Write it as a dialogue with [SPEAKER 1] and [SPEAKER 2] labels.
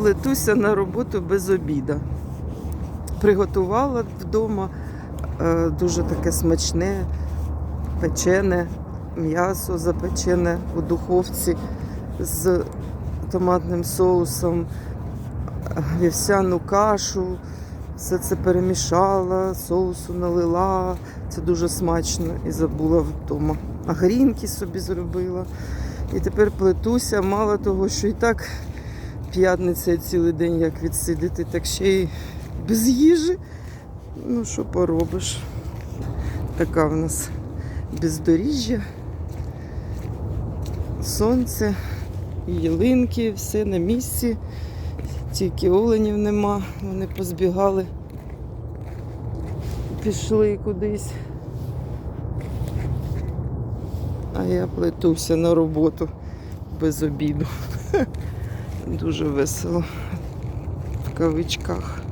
[SPEAKER 1] плетуся на роботу без обіда. Приготувала вдома е, дуже таке смачне, печене м'ясо запечене у духовці з томатним соусом, вівсяну кашу. Все це перемішала, соусу налила. Це дуже смачно і забула вдома. А грінки собі зробила. І тепер плетуся, мало того, що і так п'ятниця цілий день як відсидити, так ще й без їжі. Ну, що поробиш? Така в нас бездоріжжя, сонце, ялинки, все на місці. Тільки оленів нема, вони позбігали, пішли кудись. А я плетуся на роботу без обіду. Дуже весело в кавичках.